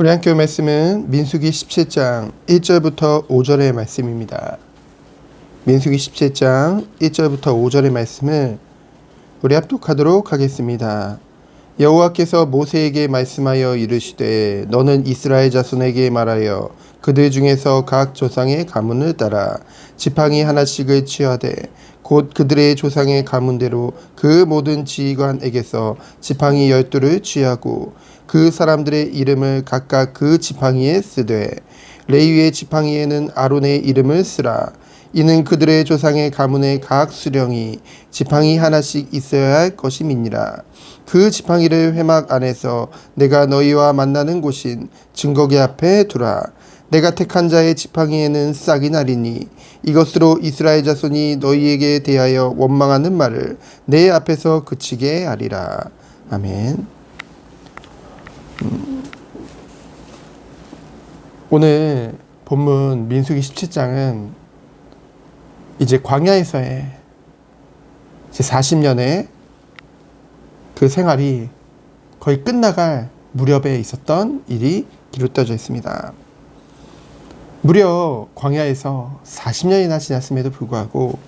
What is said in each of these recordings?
우리 학교 말씀은 민수기 17장 1절부터 5절의 말씀입니다. 민수기 17장 1절부터 5절의 말씀을 우리 합독하도록 하겠습니다. 여호와께서 모세에게 말씀하여 이르시되 너는 이스라엘 자손에게 말하여 그들 중에서 각 조상의 가문을 따라 지팡이 하나씩을 취하되 곧 그들의 조상의 가문대로 그 모든 지휘관에게서 지팡이 열두를 취하고 그 사람들의 이름을 각각 그 지팡이에 쓰되 레위의 지팡이에는 아론의 이름을 쓰라 이는 그들의 조상의 가문의 각 수령이 지팡이 하나씩 있어야 할 것임이니라. 그 지팡이를 회막 안에서 내가 너희와 만나는 곳인 증거기 앞에 두라. 내가 택한 자의 지팡이에는 싹이 나리니 이것으로 이스라엘 자손이 너희에게 대하여 원망하는 말을 내 앞에서 그치게 하리라. 아멘. 음. 오늘 본문 민수기 17장은 이제 광야에서의 이제 40년의 그 생활이 거의 끝나갈 무렵에 있었던 일이 기록되어져 있습니다. 무려 광야에서 40년이나 지났음에도 불구하고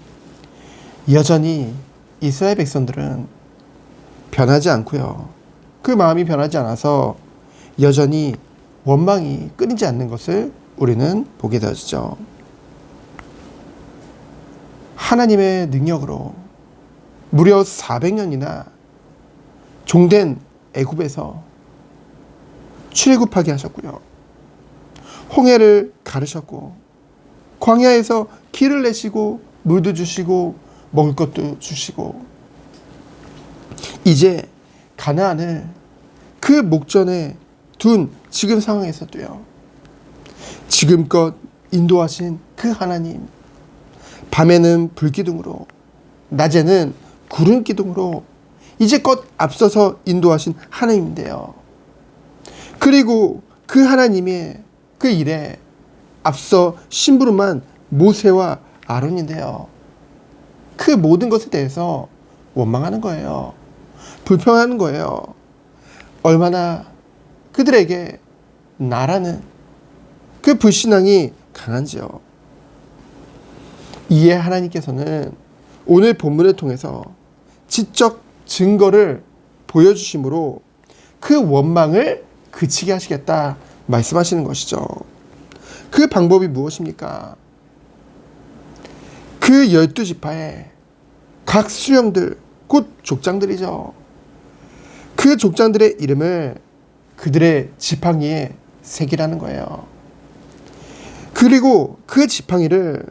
여전히 이스라엘 백성들은 변하지 않고요. 그 마음이 변하지 않아서 여전히 원망이 끊이지 않는 것을 우리는 보게 되어지죠. 하나님의 능력으로 무려 400년이나 종된 애굽에서 출애굽하게 하셨고요. 홍해를 가르셨고 광야에서 길을 내시고 물도 주시고 먹을 것도 주시고 이제 가나안을 그 목전에 둔 지금 상황에서도요. 지금껏 인도하신 그 하나님 밤에는 불기둥으로 낮에는 구름 기둥으로 이제껏 앞서서 인도하신 하나님인데요. 그리고 그 하나님의 그 일에 앞서 심부름한 모세와 아론인데요. 그 모든 것에 대해서 원망하는 거예요. 불평하는 거예요. 얼마나 그들에게 나라는 그 불신앙이 강한지요. 이에 하나님께서는 오늘 본문을 통해서 지적 증거를 보여주심으로 그 원망을 그치게 하시겠다 말씀하시는 것이죠. 그 방법이 무엇입니까? 그 열두 지파의 각 수령들, 곧 족장들이죠. 그 족장들의 이름을 그들의 지팡이에 새기라는 거예요. 그리고 그 지팡이를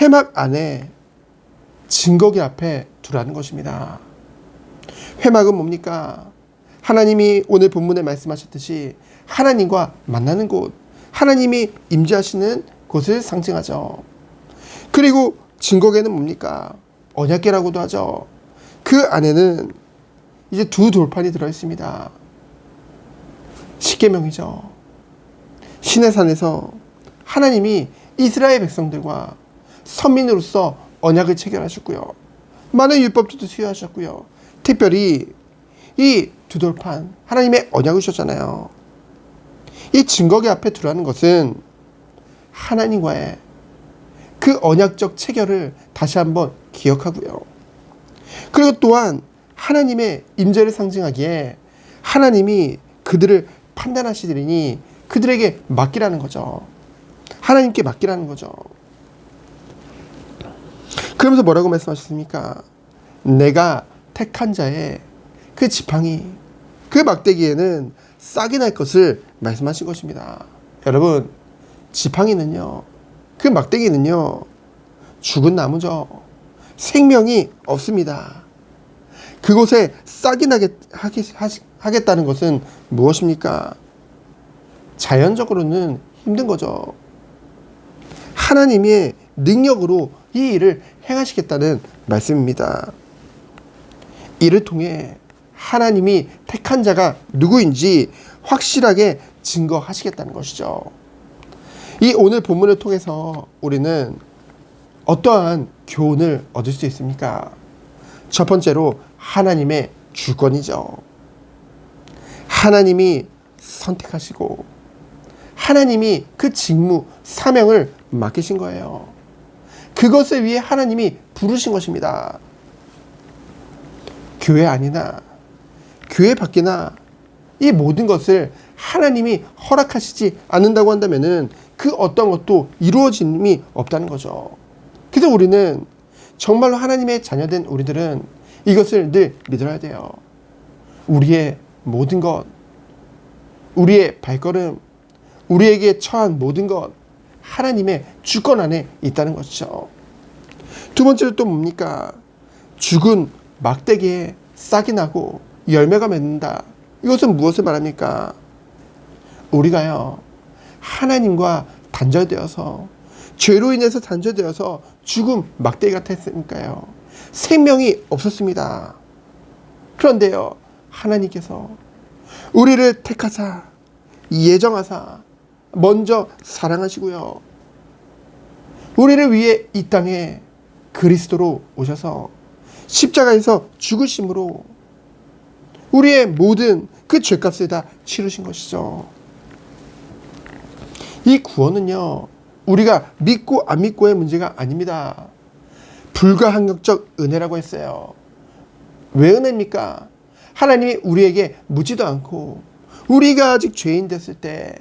회막 안에 증거기 앞에 두라는 것입니다. 회막은 뭡니까? 하나님이 오늘 본문에 말씀하셨듯이 하나님과 만나는 곳, 하나님이 임재하시는 곳을 상징하죠. 그리고 증거계는 뭡니까? 언약계라고도 하죠. 그 안에는 이제 두 돌판이 들어 있습니다. 십계명이죠. 신의 산에서 하나님이 이스라엘 백성들과 선민으로서 언약을 체결하셨고요. 많은 율법들도 수여하셨고요. 특별히 이 두 돌판 하나님의 언약을 주셨잖아요. 이 증거기 앞에 두라는 것은 하나님과의 그 언약적 체결을 다시 한번 기억하고요. 그리고 또한 하나님의 임재를 상징하기에 하나님이 그들을 판단하시리니 그들에게 맡기라는 거죠. 하나님께 맡기라는 거죠. 그러면서 뭐라고 말씀하셨습니까? 내가 택한 자의 그 지팡이, 그 막대기에는 싹이 날 것을 말씀하신 것입니다. 여러분, 지팡이는요, 그 막대기는요, 죽은 나무죠. 생명이 없습니다. 그곳에 싹이 나게 하겠다는 것은 무엇입니까? 자연적으로는 힘든 거죠. 하나님의 능력으로 이 일을 행하시겠다는 말씀입니다. 이를 통해 하나님이 택한 자가 누구인지 확실하게 증거하시겠다는 것이죠. 이 오늘 본문을 통해서 우리는 어떠한 교훈을 얻을 수 있습니까? 첫 번째로 하나님의 주권이죠. 하나님이 선택하시고 하나님이 그 직무, 사명을 맡기신 거예요. 그것을 위해 하나님이 부르신 것입니다. 교회 아니나 교회 밖이나 이 모든 것을 하나님이 허락하시지 않는다고 한다면은 그 어떤 것도 이루어짐이 없다는 거죠. 그래서 우리는 정말로 하나님의 자녀된 우리들은 이것을 늘 믿어야 돼요. 우리의 모든 것, 우리의 발걸음, 우리에게 처한 모든 것, 하나님의 주권 안에 있다는 것이죠. 두 번째로 또 뭡니까? 죽은 막대기에 싹이 나고 열매가 맺는다. 이것은 무엇을 말합니까? 우리가요, 하나님과 단절되어서, 죄로 인해서 단절되어서 죽음 막대기 같았으니까요. 생명이 없었습니다. 그런데요, 하나님께서 우리를 택하사, 예정하사, 먼저 사랑하시고요. 우리를 위해 이 땅에 그리스도로 오셔서 십자가에서 죽으심으로 우리의 모든 그 죄값을 다 치르신 것이죠. 이 구원은요, 우리가 믿고 안 믿고의 문제가 아닙니다. 불가항력적 은혜라고 했어요. 왜 은혜입니까? 하나님이 우리에게 묻지도 않고 우리가 아직 죄인 됐을 때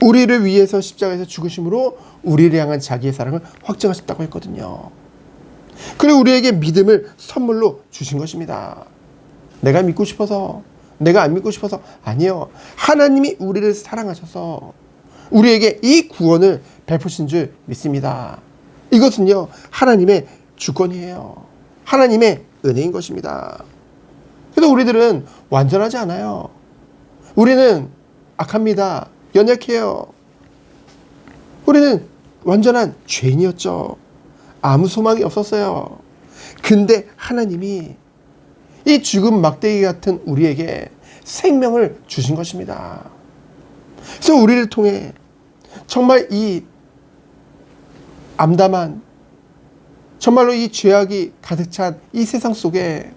우리를 위해서 십자가에서 죽으심으로 우리를 향한 자기의 사랑을 확증하셨다고 했거든요. 그리고 우리에게 믿음을 선물로 주신 것입니다. 내가 믿고 싶어서, 내가 안 믿고 싶어서 아니요. 하나님이 우리를 사랑하셔서 우리에게 이 구원을 베푸신 줄 믿습니다. 이것은요, 하나님의 주권이에요. 하나님의 은혜인 것입니다. 그래서 우리들은 완전하지 않아요. 우리는 악합니다. 연약해요. 우리는 완전한 죄인이었죠. 아무 소망이 없었어요. 근데 하나님이 이 죽은 막대기 같은 우리에게 생명을 주신 것입니다. 그래서 우리를 통해 정말 이 암담한 정말로 이 죄악이 가득 찬 이 세상 속에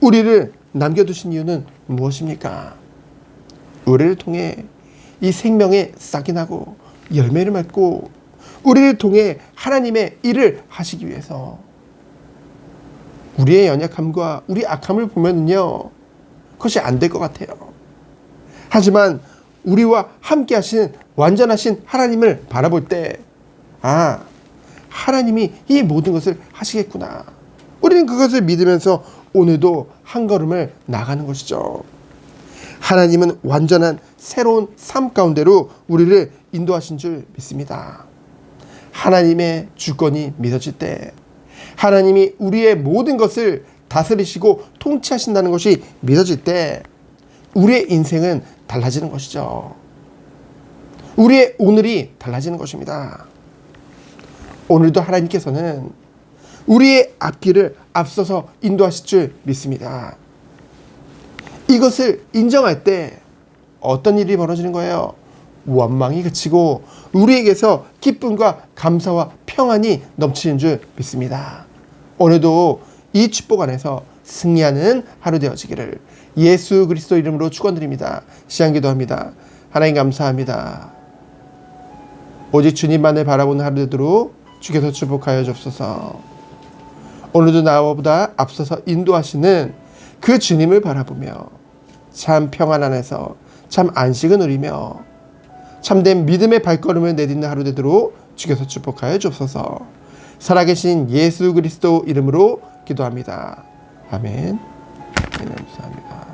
우리를 남겨두신 이유는 무엇입니까? 우리를 통해 이 생명의 싹이 나고 열매를 맺고 우리를 통해 하나님의 일을 하시기 위해서 우리의 연약함과 우리 악함을 보면은요 그것이 안 될 것 같아요. 하지만 우리와 함께 하신 완전하신 하나님을 바라볼 때 아, 하나님이 이 모든 것을 하시겠구나. 우리는 그것을 믿으면서 오늘도 한 걸음을 나가는 것이죠. 하나님은 완전한 새로운 삶 가운데로 우리를 인도하신 줄 믿습니다. 하나님의 주권이 믿어질 때, 하나님이 우리의 모든 것을 다스리시고 통치하신다는 것이 믿어질 때, 우리의 인생은 달라지는 것이죠. 우리의 오늘이 달라지는 것입니다. 오늘도 하나님께서는 우리의 앞길을 앞서서 인도하실 줄 믿습니다. 이것을 인정할 때 어떤 일이 벌어지는 거예요? 원망이 그치고 우리에게서 기쁨과 감사와 평안이 넘치는 줄 믿습니다. 오늘도 이 축복 안에서 승리하는 하루 되어지기를 예수 그리스도 이름으로 축원드립니다. 시간 기도합니다. 하나님 감사합니다. 오직 주님만을 바라보는 하루 되도록 주께서 축복하여 주옵소서. 오늘도 나보다 앞서서 인도하시는 그 주님을 바라보며 참 평안 안에서 참 안식을 누리며 참된 믿음의 발걸음을 내딛는 하루 되도록 주께서 축복하여 주옵소서. 살아계신 예수 그리스도 이름으로 기도합니다. 아멘. 네, 감사합니다.